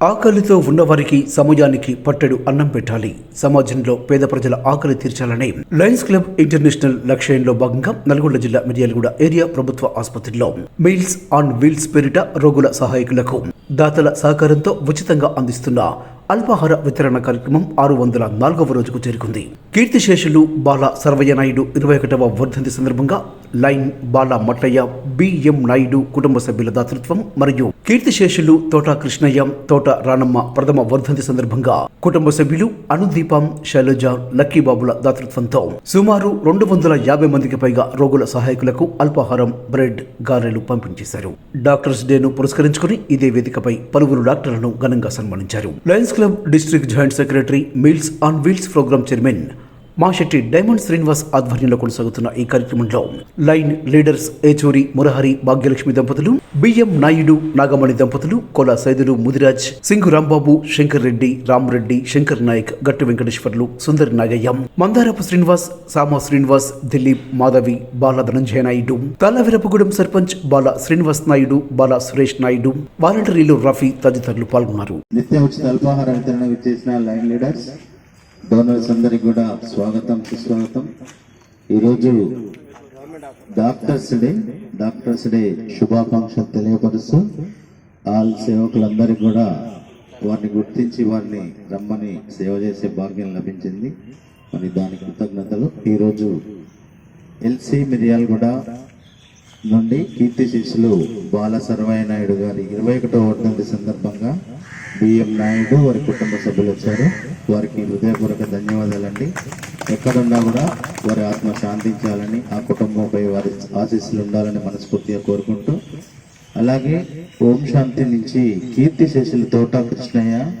ఆకలితో ఉన్నవారికి సమాజానికి పట్టెడు అన్నం పెట్టాలి. సమాజంలో పేద ప్రజల ఆకలి తీర్చాలనే లయన్స్ క్లబ్ ఇంటర్నేషనల్ లక్ష్యంలో భాగంగా నల్గొండ జిల్లా మిర్యాలగూడ ఏరియా ప్రభుత్వ ఆసుపత్రిలో మీల్స్ ఆన్ వీల్స్ పేరిట రోగుల సహాయకులకు దాతల సహకారంతో ఉచితంగా అందిస్తున్న అల్పాహార వితరణ కార్యక్రమం ఆరు వందల నాలుగవ రోజుకు చేరుకుంది. కీర్తిశేషులు బాల సర్వయ్య నాయుడు ఇరవై ఒకటవ వర్ధంతి సందర్భంగా లైన్ బాల మట్టయ్య బిఎం నాయుడు కుటుంబ సభ్యుల దాతృత్వం మరియు కీర్తిశేషులు తోట కృష్ణయ్య తోట రానమ్మ ప్రథమ వర్ధంతి సందర్భంగా కుటుంబ సభ్యులు అనుదీపం శైలజ లక్కీబాబుల దాతృత్వంతో సుమారు రెండు వందల యాభై మందికి పైగా రోగుల సహాయకులకు అల్పాహారం బ్రెడ్ గారెలు పంపించేశారు. డాక్టర్స్ డేను పురస్కరించుకుని ఇదే వేదికపై పలువురు డాక్టర్లను ఘనంగా సన్మానించారు. Lions club district joint secretary meals on wheels programme chairman Mashetti diamond Srinivas ఆధ్వర్యంలో కొనసాగుతున్న ఈ కార్యక్రమంలో లైన్ లీడర్స్ ఏచూరి మురహరి భాగ్యలక్ష్మి దంపతులు బిఎం నాయుడు నాగమణి దంపతులు కొల సైదులు ముదిరాజ్ సింగు రాంబాబు శంకర్ రెడ్డి రామరెడ్డి శంకర్ నాయక్ గట్టు వెంకటేశ్వర్లు సుందర్ నాగయ్య మందారపు శ్రీనివాస్ సామ శ్రీనివాస్ దిలీప్ మాధవి బాల ధనంజయ నాయుడు తాళవీరపగూడెం సర్పంచ్ బాల శ్రీనివాస్ నాయుడు బాల సురేష్ నాయుడు వాలంటీర్లు రఫీ తదితరులు పాల్గొన్నారు. నిత్యం ఉచిత అల్పాహారాలు చేసిన లైన్ లీడర్స్ డోనర్స్ అందరికి కూడా స్వాగతం సుస్వాగతం. ఈరోజు డాక్టర్స్ డే డాక్టర్స్ డే శుభాకాంక్షలు తెలియపరుస్తూ ఆల్ సేవకులందరికీ కూడా వారిని గుర్తించి వారిని రమ్మని సేవ చేసే భాగ్యం లభించింది. మరి దానికి కృతజ్ఞతలు. ఈరోజు ఎల్సి మిర్యాలగూడ నుండి కీర్తి శిష్యులు బాల సర్వయ్య నాయుడు గారి ఇరవై ఒకటో వర్ధంతి సందర్భంగా బిఎం నాయుడు వారి కుటుంబ సభ్యులు వచ్చారు వారికి హృదయపూర్వక ధన్యవాదాలండి. ఎక్కడున్నా కూడా వారి ఆత్మ శాంతించాలని ఆ కుటుంబంపై వారి ఆశీస్సులు ఉండాలని మనస్ఫూర్తిగా కోరుకుంటూ అలాగే ఓం శాంతి నుంచి కీర్తి శేషులు తోట కృష్ణయ్య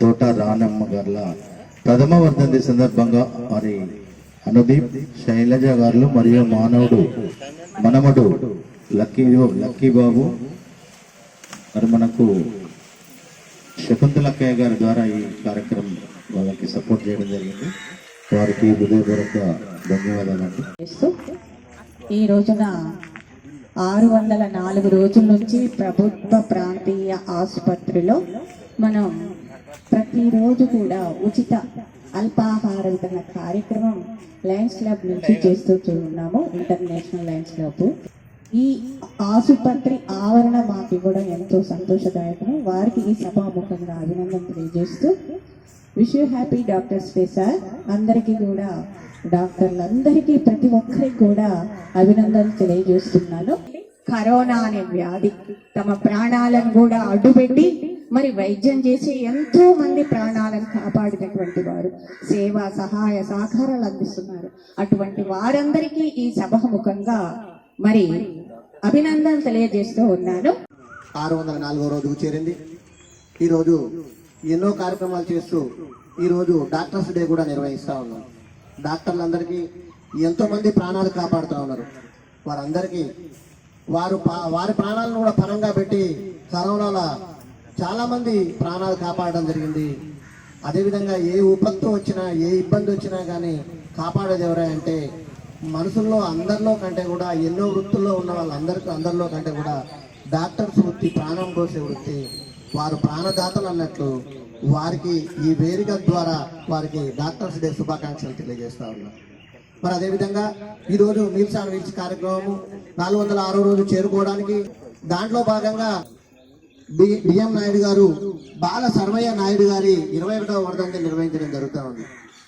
తోట రానమ్మ గార్ల ప్రథమ వర్ధంతి సందర్భంగా వారి అనుదీప్ శైలజ గారు మరియు మానవుడు మనమడు లక్కీ లక్కీ బాబు. మరి మనకు శకుంతలక్కయ్య గారి ద్వారా ఈ కార్యక్రమం వాళ్ళకి సపోర్ట్ చేయడం జరిగింది. వారికి హృదయపూర్వక ధన్యవాదాలండి. చేస్తూ ఈ రోజున ఆరు వందల నాలుగు రోజుల నుంచి ప్రభుత్వ ప్రాంతీయ ఆసుపత్రిలో మనం ప్రతిరోజు కూడా ఉచిత అల్పాహార వితరణ కార్యక్రమం లయన్స్ క్లబ్ నుంచి చేస్తూ ఉన్నాము ఇంటర్నేషనల్ లయన్స్ క్లబ్. ఈ ఆసుపత్రి ఆవరణ మాకు ఇవ్వడం ఎంతో సంతోషదాయకం వారికి ఈ సభాముఖంగా అభినందన తెలియజేస్తూ wish you happy doctors day sir. అందరికీ కూడా డాక్టర్లందరికీ ప్రతి ఒక్కరికి కూడా అభినందనలు తెలియజేస్తున్నాను. కరోనా అనే వ్యాధి తమ ప్రాణాలను కూడా అడ్డుపెట్టి మరి వైద్యం చేసి ఎంతో మంది ప్రాణాలను కాపాడినటువంటి వారు సేవ సహాయ సహకారాలు అందిస్తున్నారు. అటువంటి వారందరికీ ఈ సభముఖంగా మరి అభినందనలు తెలియజేస్తూ ఉన్నాను. ఆరు వందల నాలుగో రోజుకు చేరింది. ఈరోజు ఎన్నో కార్యక్రమాలు చేస్తూ ఈరోజు డాక్టర్స్ డే కూడా నిర్వహిస్తూ ఉన్నాం. డాక్టర్లందరికీ ఎంతోమంది ప్రాణాలు కాపాడుతూ ఉన్నారు. వారందరికీ వారు పా- వారి ప్రాణాలను కూడా పరంగా పెట్టి కరోనాలో చాలామంది ప్రాణాలు కాపాడడం జరిగింది. అదేవిధంగా ఏ విపత్తు వచ్చినా ఏ ఇబ్బంది వచ్చినా కానీ కాపాడేది ఎవరా అంటే మనుషుల్లో అందరిలో కంటే కూడా ఎన్నో వృత్తుల్లో ఉన్న వాళ్ళందరికీ అందరిలో కంటే కూడా డాక్టర్స్ వృత్తి ప్రాణం కోసే వృత్తి. వారు ప్రాణదాతలు అన్నట్లు వారికి ఈ వేదిక ద్వారా వారికి డాక్టర్స్ డే శుభాకాంక్షలు తెలియజేస్తా ఉన్నారు మరి అదేవిధంగా ఈరోజు మీల్స్ సార్ వీల్స్ కార్యక్రమము నాలుగు వందల ఆరో రోజు చేరుకోవడానికి దాంట్లో భాగంగా బి బిఎం నాయుడు గారు బాల సర్వయ్య నాయుడు గారి ఇరవై ఒకటవ వర్ధంతి నిర్వహించడం జరుగుతూ ఉంది.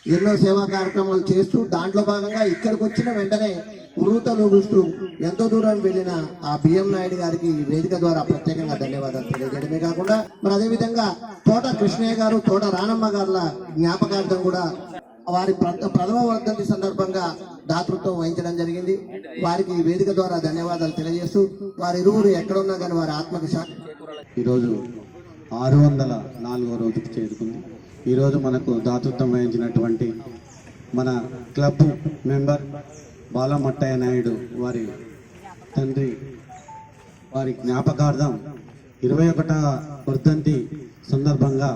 ఎన్నో సేవా కార్యక్రమాలు చేస్తూ దాంట్లో భాగంగా ఇక్కడికి వచ్చిన వెంటనే ఉరుతలు చూస్తూ ఎంతో దూరం వెళ్ళిన ఆ బిఎం నాయుడు గారికి ఈ వేదిక ద్వారా ప్రత్యేకంగా ధన్యవాదాలు తెలియజేయడమే కాకుండా మరి అదేవిధంగా తోట కృష్ణయ్య గారు తోట రానమ్మ గారుల జ్ఞాపకార్థం కూడా వారి ప్ర- ప్రథమ వర్ధంతి సందర్భంగా దాతృత్వం వహించడం జరిగింది. వారికి ఈ వేదిక ద్వారా ధన్యవాదాలు తెలియజేస్తూ వారి ఇరువురు ఎక్కడున్నా కానీ వారి ఆత్మకు ఈరోజు ఆరు వందల నాలుగో రోజుకి చేరుకుంది. ఈరోజు మనకు దాతృత్వం వహించినటువంటి మన క్లబ్ మెంబర్ బాలమట్టయ్య నాయుడు వారి తండ్రి వారి జ్ఞాపకార్థం ఇరవై ఒకటవ వర్ధంతి సందర్భంగా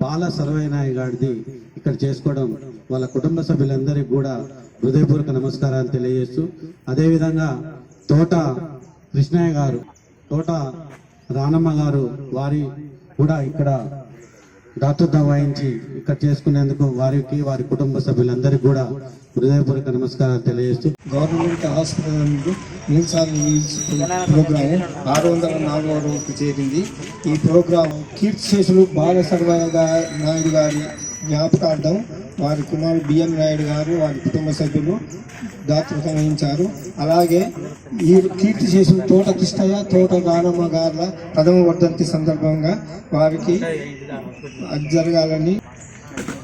బాల సర్వయ్య గారిది ఇక్కడ చేసుకోవడం వాళ్ళ కుటుంబ సభ్యులందరికీ కూడా హృదయపూర్వక నమస్కారాలు తెలియజేస్తూ అదేవిధంగా తోట కృష్ణయ్య గారు తోట రానమ్మ గారు వారి కూడా ఇక్కడ దాతృత్వం వహించి ఇక్కడ చేసుకునేందుకు వారికి వారి కుటుంబ సభ్యులందరికీ కూడా హృదయపూర్వక నమస్కారాలు తెలియజేస్తూ గవర్నమెంట్ హాస్పిటల్ ప్రోగ్రాం ఆరు వందల నాలుగవ రోజుకు చేరింది. ఈ ప్రోగ్రాం కీర్తిశేషులు బాల సర్వ నాయుడు గారి జ్ఞాపకార్థం వారి కుమారుడు బిఎం నాయుడు గారు వారి కుటుంబ సభ్యులు దాతృత్వం వహించారు. అలాగే ఈ చేసిన తోట కృష్ణయ్య తోట నానమ్మ గారుల ప్రథమ వర్ధంతి సందర్భంగా వారికి జరగాలని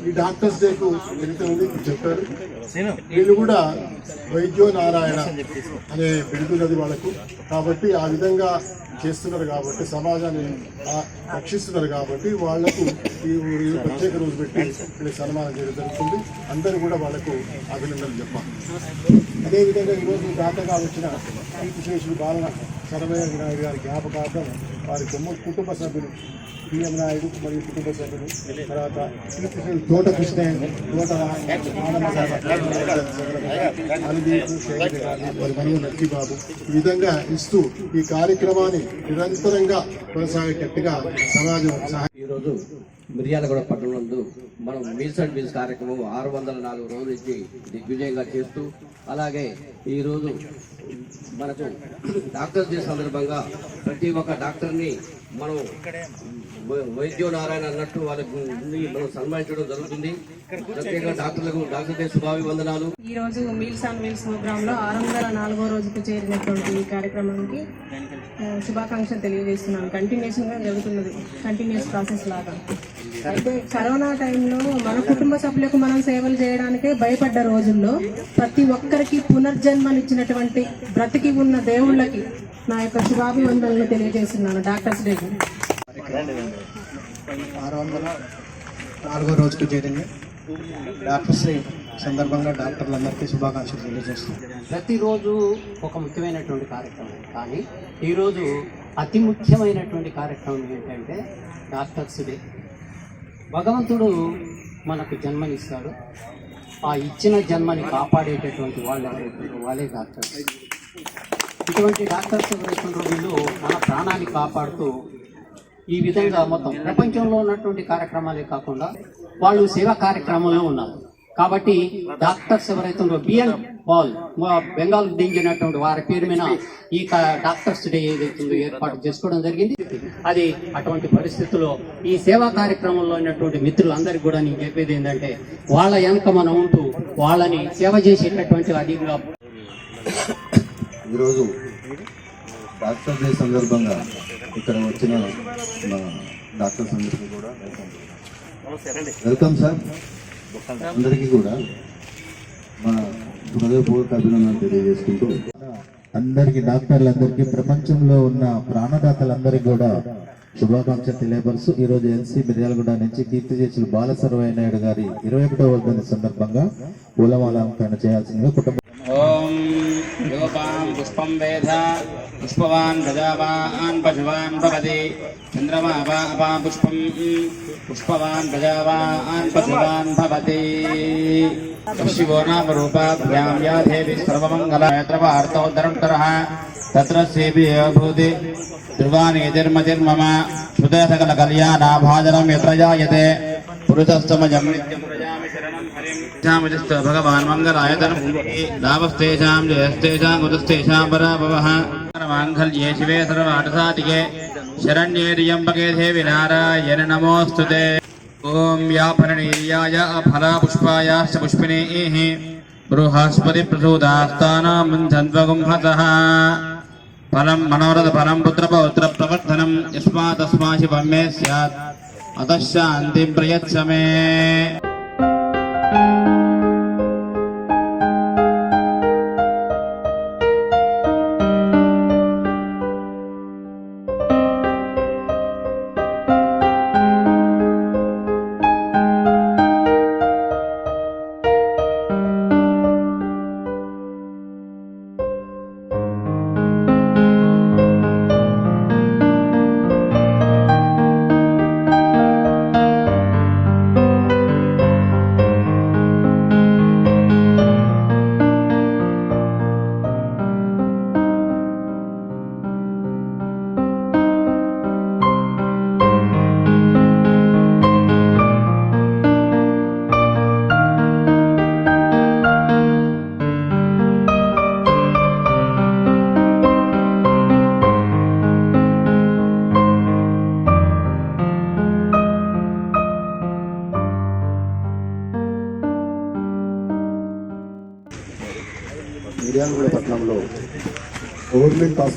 ఈ డాక్టర్స్ డేకు వెళ్తుంది చెప్పారు? వీళ్ళు కూడా వైద్యో నారాయణ అనే పెడుతున్నది వాళ్ళకు. కాబట్టి ఆ విధంగా చేస్తున్నారు కాబట్టి సమాజాన్ని రక్షిస్తున్నారు కాబట్టి వాళ్ళకు ఈ ప్రత్యేక రోజు పెట్టి వీళ్ళకి సన్మానం చేయడం జరుగుతుంది. అందరూ కూడా వాళ్ళకు అభినందనలు చెప్పాలి. అదేవిధంగా ఈరోజు దాతగా వచ్చిన కీర్తిశేషులు బాల సరమయ్య నాయుడు గారి జ్ఞాపకార్థం వారి కుమ్మ- కుటుంబ సభ్యులు పిఎం నాయుడు మరియు కుటుంబ సభ్యులు తర్వాత శ్రీకృష్ణుడు తోట కృష్ణ తోట వారి మరియు నక్కిబాబు ఈ విధంగా ఇస్తూ ఈ కార్యక్రమాన్ని నిరంతరంగా కొనసాగేటట్టుగా సమాజం ఈరోజు మిర్యాలగూడ పట్టణంలో మనం మీల్స్ అండ్ మీల్స్ కార్యక్రమం ఆరు వందల నాలుగు రోజుల నుంచి దిగ్విజయంగా చేస్తూ అలాగే ఈరోజు మనకు డాక్టర్స్ డే సందర్భంగా ప్రతి ఒక్క డాక్టర్ని మనం వై- వైద్యో నారాయణ అన్నట్టు వాళ్ళకి మనం సన్మానించడం జరుగుతుంది. ప్రత్యేకంగా డాక్టర్లకు డాక్టర్ డే శుభాభివందనాలు. ఈ రోజు మీల్స్ ఆన్ వీల్స్ ఆరు వందల నాలుగో రోజుకు చేరినటువంటి ఈ కార్యక్రమానికి శుభాకాంక్షలు తెలియజేస్తున్నాను. కంటిన్యూషన్గా జరుగుతున్నది. కంటిన్యూస్ ప్రాసెస్ లాగా. అయితే కరోనా టైంలో మన కుటుంబ సభ్యులకు మనం సేవలు చేయడానికే భయపడ్డ రోజుల్లో ప్రతి ఒక్కరికి పునర్జన్మనిచ్చినటువంటి బ్రతికి ఉన్న దేవుళ్ళకి నా యొక్క శుభాభివందనలు తెలియజేస్తున్నాను. డాక్టర్స్ డేకి ఆరు వందల నాలుగో రోజుకు చేరింది డాక్టర్స్ డే సందర్భంగా డాక్టర్లందరికీ శుభాకాంక్షలు తెలియజేస్తున్నాను ప్రతిరోజు ఒక ముఖ్యమైనటువంటి కార్యక్రమం. కానీ ఈరోజు అతి ముఖ్యమైనటువంటి కార్యక్రమం ఏంటంటే డాక్టర్స్ డే. భగవంతుడు మనకు జన్మనిస్తాడు. ఆ ఇచ్చిన జన్మని కాపాడేటటువంటి వాళ్ళు ఎవరైతే వాళ్ళే డాక్టర్స్. ఇటువంటి డాక్టర్స్ ఎవరైతే వీళ్ళు మన ప్రాణాన్ని కాపాడుతూ ఈ విధంగా మొత్తం ప్రపంచంలో ఉన్నటువంటి కార్యక్రమాలే కాకుండా వాళ్ళు సేవా కార్యక్రమంలో ఉన్నారు. కాబట్టి డాక్టర్స్ ఎవరైతే ఉన్నారో బిఎన్ పాల్ మా బెంగాల్ దించినటువంటి వారి పేరు మీద ఈ క- డాక్టర్స్ డే ఏదైతుందో ఏర్పాటు చేసుకోవడం జరిగింది. అది అటువంటి పరిస్థితుల్లో ఈ సేవా కార్యక్రమంలో ఉన్నటువంటి మిత్రులందరికీ కూడా నేను చెప్పేది ఏంటంటే వాళ్ళ వెనక మనం ఉంటూ వాళ్ళని సేవ చేసేటటువంటి అధికంగా ఈరోజు డాక్టర్ డే సందర్భంగా ఇక్కడ వచ్చిన మా డాక్టర్స్ అందరికీ కూడా వెల్కమ్ సార్. అందరికీ కూడా మా హృదయపూర్వక అభినందనలు తెలియజేసుకుంటూ అందరికీ డాక్టర్లందరికీ ప్రపంచంలో ఉన్న ప్రాణదాతలందరికీ కూడా శుభాకాంక్షలు తెలియపరుస్తూ ఈ రోజు ఎల్సీ మిర్యాలగూడ నుంచి కీర్తి చేసిన బాలసర్వయ్య నాయుడు గారి ఇరవై ఒకటో వర్ధని సందర్భంగా పూలమాలంకరణ చేయాల్సిందిగా కుటుంబ యోపాం పుష్పం వేధ పుష్పవాన్ ప్రజావాన్ పశువాన్ భవతి చంద్రమా అపా పుష్పం పుష్పవాన్ ప్రజావాన్ పశువాన్ భవతి. శివో నామ రూపాభ్యాం యా దేవి సర్వమంగళార్థోత్తరం తత్ర సేవి భూతి ధ్రువానేతిర్మతిర్మమ శృత సకల కళ్యాణాభాజనం యత్ర ప్రత్యామిజస్త భగవాన్ మంగళాయతనం లాభస్తేషాం జయస్తేషాం ఉదస్తేషాం పరాభవः మాంగళ్యే శివే సర్వాటసాతికే శరణ్యే త్ర్యంబకే దేవి నారాయణ నమోऽस्तु ते। ॐ या फलनीयाय अफलापुष्पायाश्च पुष्पिणीः बृहस्पतिप्रसूदास्तानां मुञ्झन्वगुंहतः ఫలం మనోరథ ఫలం పుత్రపౌత్ర ప్రవర్ధనం యస్మాతస్మాశి పమ్మే సతశాంతి ప్రయచ్చమే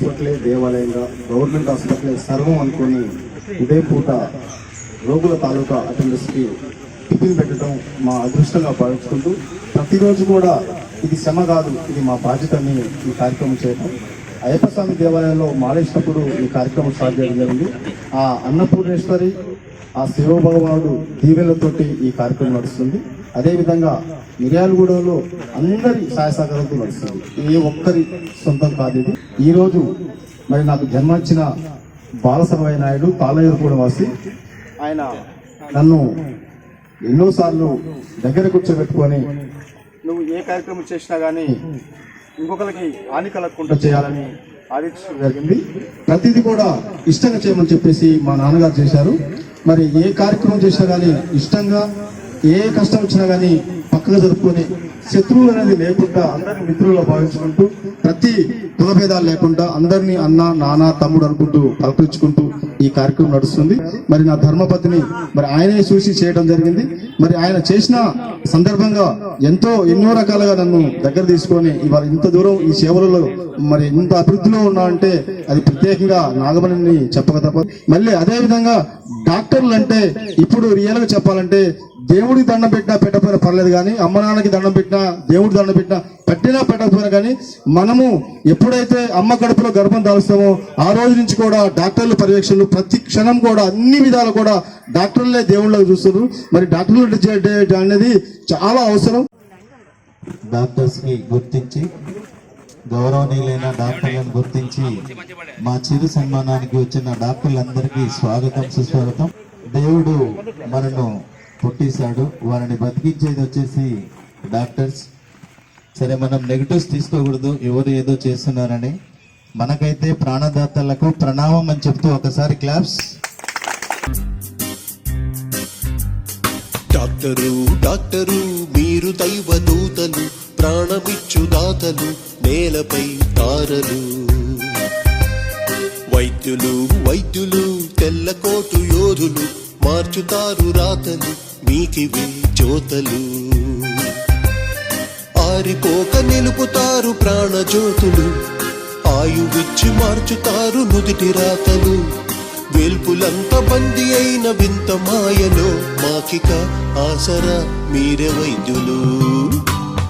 హాస్పిటలే దేవాలయంగా గవర్నమెంట్ హాస్పిటలే సర్వం అనుకొని ఇదే పూట రోగుల తాలూకా అటెండర్స్కి టిఫిన్ పెట్టడం మా అదృష్టంగా భావించుకుంటూ ప్రతిరోజు కూడా ఇది శ్రమ కాదు ఇది మా బాధ్యతని ఈ కార్యక్రమం చేయడం అయ్యప్ప స్వామి దేవాలయంలో మాలేసినప్పుడు ఈ కార్యక్రమం స్టార్ట్ చేయడం జరిగింది. ఆ అన్నపూర్ణేశ్వరి ఆ శివ భగవానుడు దీవెనలతోటి ఈ కార్యక్రమం నడుస్తుంది. అదేవిధంగా మిర్యాలగూడలో అందరి సహాయ సహకారంతో నడుస్తుంది. ఏ ఒక్కరి సొంతం కాదు ఇది. ఈరోజు మరి నాకు జన్మించిన బాలసర్వయ్య నాయుడు తాళయ్యూరుగూడ వాసి ఆయన నన్ను ఎన్నోసార్లు దగ్గర కూర్చోబెట్టుకొని నువ్వు ఏ కార్యక్రమం చేసినా కానీ ఇంకొకరికి హాని కలగకుండా చేయాలని ఆదేశించడం జరిగింది. ప్రతిదీ కూడా ఇష్టంగా చేయమని చెప్పేసి మా నాన్నగారు చేశారు. మరి ఏ కార్యక్రమం చేసినా కానీ ఇష్టంగా ఏ కష్టం వచ్చినా కానీ పక్కగా జరుపుకొని శత్రువులు అనేది లేకుండా అందరిని మిత్రులుగా భావించుకుంటూ ప్రతి కులభేదాలు లేకుండా అందరినీ అన్న నాన్న తమ్ముడు అనుకుంటూ పలకరించుకుంటూ ఈ కార్యక్రమం నడుస్తుంది. మరి నా ధర్మపతిని మరి ఆయనే చూసి చేయడం జరిగింది. మరి ఆయన చేసిన సందర్భంగా ఎంతో ఎన్నో రకాలుగా నన్ను దగ్గర తీసుకొని ఇవాళ ఇంత దూరం ఈ సేవలలో మరి ఇంత అభివృద్ధిలో ఉన్నా అంటే అది ప్రత్యేకంగా నాగమణిని చెప్పక తప్పదు. మళ్ళీ అదేవిధంగా డాక్టర్లు అంటే ఇప్పుడు రియల్గా చెప్పాలంటే దేవుడికి దండం పెట్టినా పెట్టకపోయినా పర్లేదు కానీ అమ్మ నాన్నకి దండం పెట్టినా దేవుడికి దండం పెట్టినా పెట్టినా పెట్టకపోయినా కానీ మనము ఎప్పుడైతే అమ్మ కడుపులో గర్భం దాల్స్తామో ఆ రోజు నుంచి కూడా డాక్టర్ల పర్యవేక్షణలు ప్రతి క్షణం కూడా అన్ని విధాలు కూడా డాక్టర్లే దేవుళ్ళకి చూస్తారు మరి డాక్టర్లు అనేది చాలా అవసరం. డాక్టర్స్కి గుర్తించి గౌరవనీయులైన డాక్టర్లను గుర్తించి మా చిరు సన్మానానికి వచ్చిన డాక్టర్లందరికీ స్వాగతం సుస్వాగతం. దేవుడు మనను పుట్టేశాడు వారిని బతికించేది వచ్చేసి డాక్టర్స్. సరే మనం నెగటివ్స్ తీసుకోకూడదు. ఎవరు ఏదో చేస్తున్నారని. మనకైతే ప్రాణదాతలకు ప్రణామం అని చెప్తూ ఒకసారి క్లాప్స్. డాక్టరు డాక్టరు మీరు దైవ దూతలు ప్రాణమిచ్చు దాతలు నేలపై తారలు. వైద్యులు వైద్యులు తెల్లకోటు యోధులు మార్చుతారు రాతలు. మీకివే జ్యోతలు. ఆరిపోక నిలుపుతారు ప్రాణజ్యోతులు ఆయువిచ్చి మార్చుతారు నుదిటి రాతలు. వెల్పులంత బంది అయిన వింత మాయలో మాకిక ఆసరా మీరే వైద్యులు.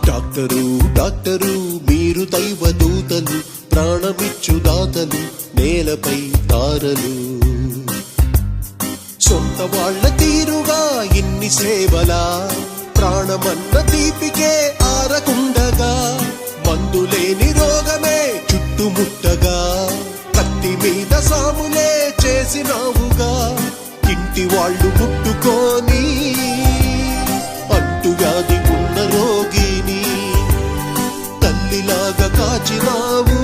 డాక్టరు డాక్టరు మీరు దైవదూతలు ప్రాణమిచ్చు దాతలు నేలపై తారలు. సొంత వాళ్ళ తీరు వారి సేవలా ప్రాణమన్న దీపికే ఆరకుండగా మందులేని రోగమే చుట్టుముట్టగా కత్తి మీద సాములే చేసినావుగా ఇంటి వాళ్ళు ముట్టుకొని అంటువ్యాధి ఉన్న రోగిని తల్లిలాగా కాచినావు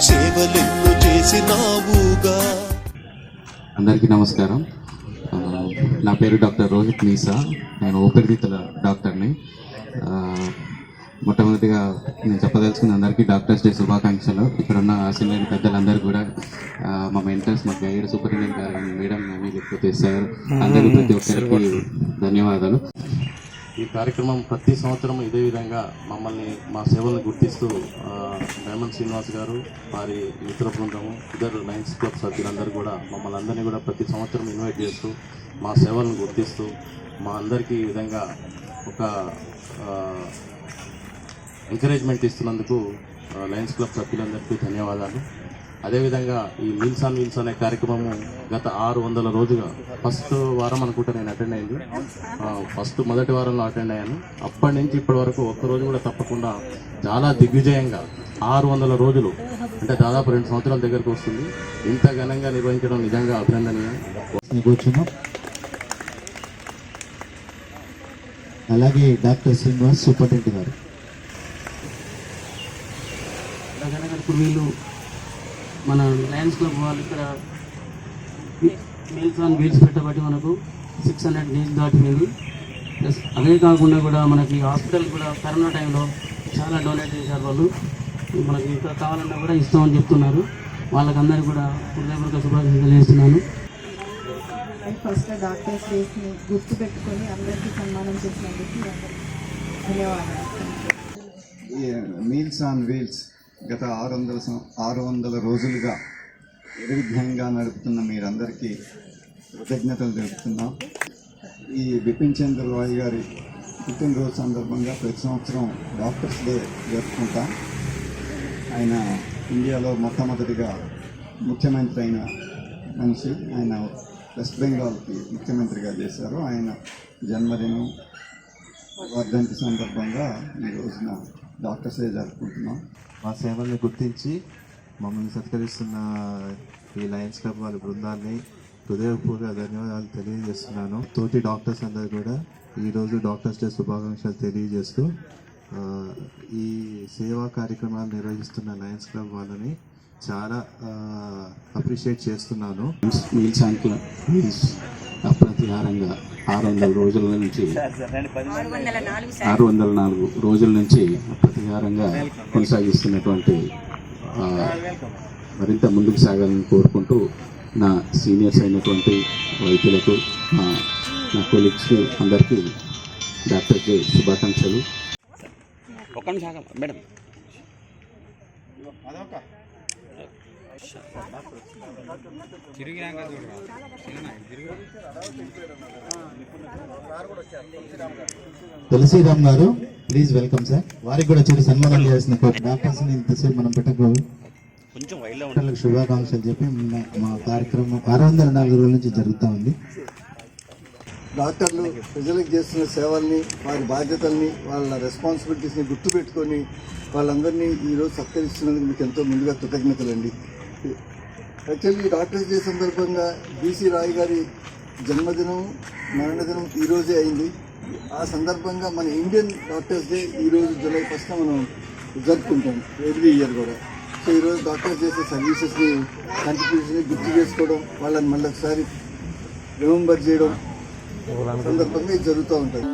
సేవలెన్ను చేసినావుగా. అందరికీ నమస్కారం. నా పేరు డాక్టర్ రోహిత్ మీసా. నేను ఊపిరితిత్తుల డాక్టర్ని. మొట్టమొదటిగా నేను చెప్పదలుచుకున్న అందరికీ డాక్టర్స్ డే శుభాకాంక్షలు. ఇక్కడున్న సీనియర్ పెద్దలందరూ కూడా మా మెంటర్స్ మా గైడ్ సూపరింటెండెంట్ గారు మేడం కానీ లేకపోతే సార్ అందరూ ప్రతి ఒక్కరికి ధన్యవాదాలు. ఈ కార్యక్రమం ప్రతి సంవత్సరం ఇదే విధంగా మమ్మల్ని మా సేవలను గుర్తిస్తూ డైమండ్ శ్రీనివాస్ గారు వారి మిత్ర బృందము ఇద్దరు లయన్స్ క్లబ్ సభ్యులందరూ కూడా మమ్మల్ని అందరినీ కూడా ప్రతి సంవత్సరం ఇన్వైట్ చేస్తూ మా సేవలను గుర్తిస్తూ మా అందరికీ ఈ విధంగా ఒక ఎంకరేజ్మెంట్ ఇస్తున్నందుకు లయన్స్ క్లబ్ సభ్యులందరికీ ధన్యవాదాలు. అదేవిధంగా ఈ మీల్స్ ఆన్ వీల్స్ అనే కార్యక్రమము గత ఆరు వందల రోజుగా ఫస్ట్ వారం అనుకుంటా నేను అటెండ్ అయింది ఫస్ట్ మొదటి వారంలో అటెండ్ అయ్యాను. అప్పటి నుంచి ఇప్పటి వరకు ఒక్క రోజు కూడా తప్పకుండా చాలా దిగ్విజయంగా ఆరు వందల రోజులు అంటే దాదాపు రెండు సంవత్సరాల దగ్గరకు వస్తుంది. ఇంత ఘనంగా నిర్వహించడం నిజంగా అభినందనీయం. కూర్చున్నాం. అలాగే డాక్టర్ శ్రీనివాస్ సూపరింటెండెంట్ గారు. ఇప్పుడు వీళ్ళు మన లయన్స్ క్లబ్ వాళ్ళు ఇక్కడ మీల్స్ ఆన్ వీల్స్ పెట్టబట్టి మనకు సిక్స్ హండ్రెడ్ డేస్ దాటిపోయింది ప్లస్ అదే కాకుండా కూడా మనకి హాస్పిటల్ కూడా కరోనా టైంలో చాలా డొనేట్ చేశారు వాళ్ళు. మనకి ఇంకా కావాలన్నా కూడా ఇస్తామని చెప్తున్నారు. వాళ్ళకందరికీ కూడా హృదయపూర్వక శుభాకాంక్షలు తెలియజేస్తున్నాను. ఫస్ట్ డాక్టర్స్ డేస్ని గుర్తు పెట్టుకొని అందరికీ సన్మానం చేసినందుకు ధన్యవాదాలు. మీల్స్ ఆన్ వీల్స్ గత ఆరు వందల ఆరు వందల రోజులుగా నిర్విఘ్నంగా నడుపుతున్న మీరందరికీ కృతజ్ఞతలు తెలుపుతున్నాం. ఈ బిపిన్ చంద్ర రాయ్ గారి పుట్టినరోజు సందర్భంగా ప్రతి సంవత్సరం డాక్టర్స్ డే జరుపుకుంటాం. ఆయన ఇండియాలో మొట్టమొదటిగా ముఖ్యమంత్రి అయిన మనిషి. ఆయన వెస్ట్ బెంగాల్కి ముఖ్యమంత్రిగా చేశారు. ఆయన జన్మదినం వర్ధంతి సందర్భంగా ఈ రోజున డాక్టర్స్ డే జరుపుకుంటున్నాం. మా సేవల్ని గుర్తించి మమ్మల్ని సత్కరిస్తున్న ఈ లయన్స్ క్లబ్ వాళ్ళ బృందాన్ని హృదయపూర్వక ధన్యవాదాలు తెలియజేస్తున్నాను. తోటి డాక్టర్స్ అందరు కూడా ఈరోజు డాక్టర్స్ డే శుభాకాంక్షలు తెలియజేస్తూ ఆ, ఈ సేవా కార్యక్రమాలు నిర్వహిస్తున్న లయన్స్ క్లబ్ వాళ్ళని చాలా అప్రిషియేట్ చేస్తున్నాను. మీల్స్ అండ్ మీల్స్ అప్రతిహారంగా ఆరు వందల రోజుల నుంచి ఆరు వందల నాలుగు రోజుల నుంచి అప్రతిహారంగా కొనసాగిస్తున్నటువంటి ఆ, మరింత ముందుకు సాగాలని కోరుకుంటూ నా సీనియర్స్ అయినటువంటి వైద్యులకు నా కొలీగ్స్ అందరికీ డాక్టర్ జే శుభాకాంక్షలు. ఒక్క మేడం తులసిరామ్ గారు ప్లీజ్ వెల్కమ్ సార్ వారికి కూడా చిరు సన్మానం చేయాల్సిన డాక్టర్స్ ఇంతసేపు మనం పెట్టకు. కొంచెం శుభాకాంక్షలు చెప్పి మా- మా కార్యక్రమం ఆరు వందల నాలుగు రోజుల నుంచి జరుగుతూ ఉంది. డాక్టర్లు ప్రజలకు చేస్తున్న సేవల్ని వారి బాధ్యతల్ని వాళ్ళ రెస్పాన్సిబిలిటీస్ని గుర్తుపెట్టుకొని వాళ్ళందరినీ ఈరోజు సత్కరిస్తున్నందుకు మీకు ఎంతో ముందుగా కృతజ్ఞతలండి. యాక్చువల్లీ డాక్టర్స్ డే సందర్భంగా బీసీ రాయ్ గారి జన్మదినం మరణదినం ఈ రోజే అయింది. ఆ సందర్భంగా మన ఇండియన్ డాక్టర్స్ డే ఈరోజు జూలై ఫస్ట్ మనం జరుపుకుంటాం ఎవ్రీ ఇయర్ కూడా. సో ఈరోజు డాక్టర్స్ చేసే సర్వీసెస్ని కంట్రిబ్యూషన్ని గుర్తు చేసుకోవడం వాళ్ళని మళ్ళీ ఒకసారి రిమెంబర్ చేయడం సందర్భంగా ఇది జరుగుతూ ఉంటుంది